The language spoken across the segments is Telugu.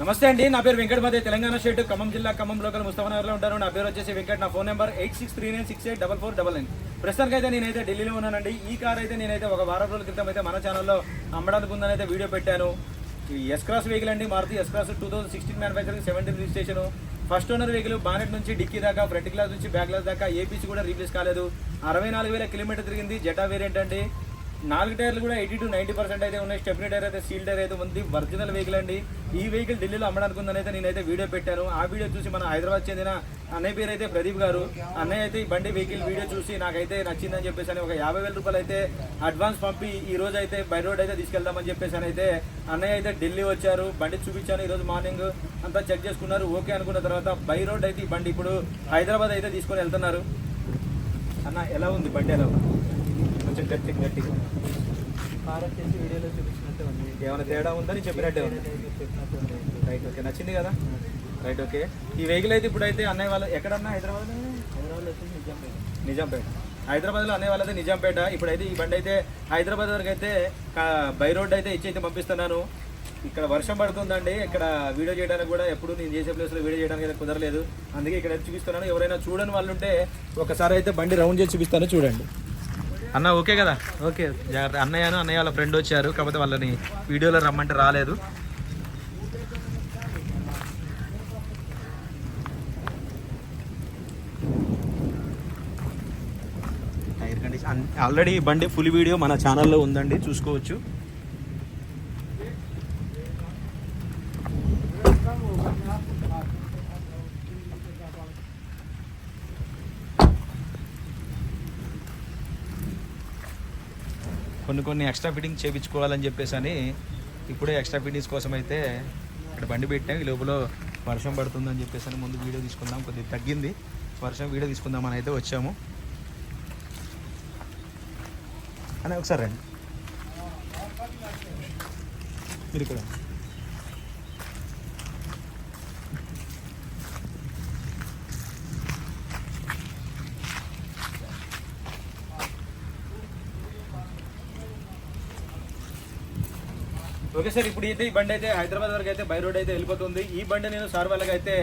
నమస్తే అండి నా పేరు వెంకట మధ్య తెలంగాణ స్టేట్ ఖమ్మం జిల్లా ఖమ్మం లోకల్ ముస్తఫానగర్లో ఉంటాను. నా పేరు వచ్చేసి వెంకట్ నా phone number eight six three nine six eight double four double nine. ప్రస్తుతానికి అయితే నేనైతే ఢిల్లీలో ఉన్నానండి. ఈ కార్ అయితే నేనైతే ఒక వారం రోజుల క్రితం అయితే మన ఛానల్లో అమ్మడానికి ఉందని అయితే వీడియో పెట్టాను. ఈ ఎస్ క్రాస్ వెహికల్ అండి Maruti S cross two thousand sixteen manufacturing seventeen registration first owner vehicle bonnet నుంచి డిక్కీ దాకా ఫ్రంట్ గ్లాస్ నుంచి బ్యాక్ గ్లాస్ దాకా ఏపీసీ కూడా రీప్లేస్ కాలేదు. అరవై నాలుగు వేల కిలోమీటర్ తిరిగింది జెటా వేరియంట్ అండి. నాలుగు టైర్లు కూడా ఎయిటీ టు నైంటీ పర్సెంట్ అయితే ఉన్నాయి. స్టెప్నీ టైర్ అయితే సీల్ టైర్ అయితే ఉంది. ఒరిజినల్ వెహికల్ అండి. ఈ వెహికల్ ఢిల్లీలో అమ్మడానికి ఉందని అయితే నేనైతే వీడియో పెట్టాను. ఆ వీడియో చూసి మన హైదరాబాద్ చెందిన అన్నయ్య పేరు అయితే ప్రదీప్ గారు. అన్నయ్య అయితే ఈ బండి వెహికల్ వీడియో చూసి నాకైతే నచ్చిందని చెప్పేసి అని ఒక యాభై వేల రూపాయలు అయితే అడ్వాన్స్ పంపి ఈ రోజు అయితే బై రోడ్ అయితే తీసుకెళ్దామని చెప్పేసి అని అయితే అన్నయ్య అయితే ఢిల్లీ వచ్చారు. బండి చూపించాను ఈరోజు మార్నింగ్. అంతా చెక్ చేసుకున్నారు. ఓకే అనుకున్న తర్వాత బై రోడ్ అయితే ఈ బండి ఇప్పుడు హైదరాబాద్ అయితే తీసుకొని వెళ్తున్నారు. అన్న ఎలా ఉంది బండి ఎలా ఉంది? కొంచెం గట్టి గట్టిగా వీడియోలో చూపించినట్టే ఉంది. ఏమైనా తేడా ఉందని చెప్పినట్టే ఉంది. Right okay. నచ్చింది కదా? Right okay. ఈ వెహికల్ అయితే ఇప్పుడు అయితే అన్నయ్య వాళ్ళ ఎక్కడన్నా హైదరాబాద్ హైదరాబాద్లో వచ్చేసి నిజాంపేట. నిజాంపేట. హైదరాబాద్లో అన్నయ్య వాళ్ళది నిజాంపేట. ఇప్పుడైతే ఈ బండి అయితే హైదరాబాద్ వరకు అయితే బై రోడ్ అయితే ఇచ్చి అయితే పంపిస్తున్నాను. ఇక్కడ వర్షం పడుతుందండి. ఇక్కడ వీడియో చేయడానికి కూడా ఎప్పుడు నేను చేసే ప్లేస్లో వీడియో చేయడానికి అయితే కుదరలేదు. అందుకే ఇక్కడ చూపిస్తున్నాను. ఎవరైనా చూడని వాళ్ళు ఉంటే ఒకసారి అయితే బండి రౌండ్ చేసి చూపిస్తాను. చూడండి. అన్న ఓకే కదా? ఓకే. జాగ్రత్త. అన్నయ్యను అన్నయ్య వాళ్ళ ఫ్రెండ్ వచ్చారు కాకపోతే వాళ్ళని వీడియోలో రమ్మంటే రాలేదు. టైర్ కండిషన్ ఆల్రెడీ బండి ఫుల్ వీడియో మన ఛానల్లో ఉందండి చూసుకోవచ్చు. కొన్ని కొన్ని ఎక్స్ట్రా ఫిట్టింగ్ చేయించుకోవాలని చెప్పేసి అని ఇప్పుడే ఎక్స్ట్రా ఫిట్టింగ్స్ కోసం అయితే ఇక్కడ బండి పెట్టాం ఈ లోపల వర్షం పడుతుందని చెప్పేసి అని ముందు వీడియో తీసుకుందాం. కొద్దిగా తగ్గింది. వర్షం వీడియో తీసుకుందామని అయితే వచ్చాము. అని ఒకసారి రండి. మీరు ఇక్కడ ఓకే సార్ ఇప్పుడు అయితే ఈ బండి అయితే హైదరాబాద్ వరకు అయితే బై రోడ్ అయితే వెళ్ళిపోతుంది. ఈ బండి నేను సార్ వాళ్ళకి అయితే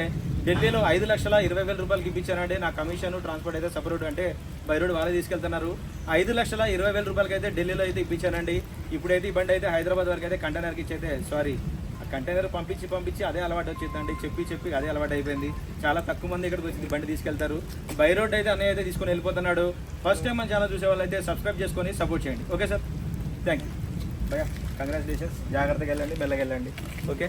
ఢిల్లీలో ఐదు లక్షల ఇరవై వేల రూపాయలకి ఇప్పించానండి. నా కమిషన్ ట్రాన్స్పోర్ట్ అయితే సపరేట్ అంటే బై రోడ్ వాళ్ళే తీసుకెళ్తున్నారు. ఐదు లక్షల ఇరవై వేల రూపాయలకి అయితే ఢిల్లీలో అయితే ఇప్పించానండి. ఇప్పుడైతే ఈ బండి అయితే హైదరాబాద్ వరకు అయితే కంటైనర్కి ఇచ్చైతే సారీ ఆ కంటైనర్ పంపించి పంపించి అదే అలవాటు వచ్చిందండి. చెప్పి చెప్పి అదే అలవాటు అయిపోయింది. చాలా తక్కువ మంది ఇక్కడికి వచ్చింది బండి తీసుకెళ్తారు. బై రోడ్ అయితే అన్నయ్య అయితే తీసుకొని వెళ్ళిపోతున్నాడు. ఫస్ట్ టైం మన ఛానల్ చూసే వాళ్ళు అయితే సబ్స్క్రైబ్ చేసుకొని సపోర్ట్ చేయండి. ఓకే సార్ థ్యాంక్ యూ భయ్యా కంగ్రాచులేషన్స్ జాగ్రత్తగా వెళ్ళండి మెల్లగా వెళ్ళండి ఓకే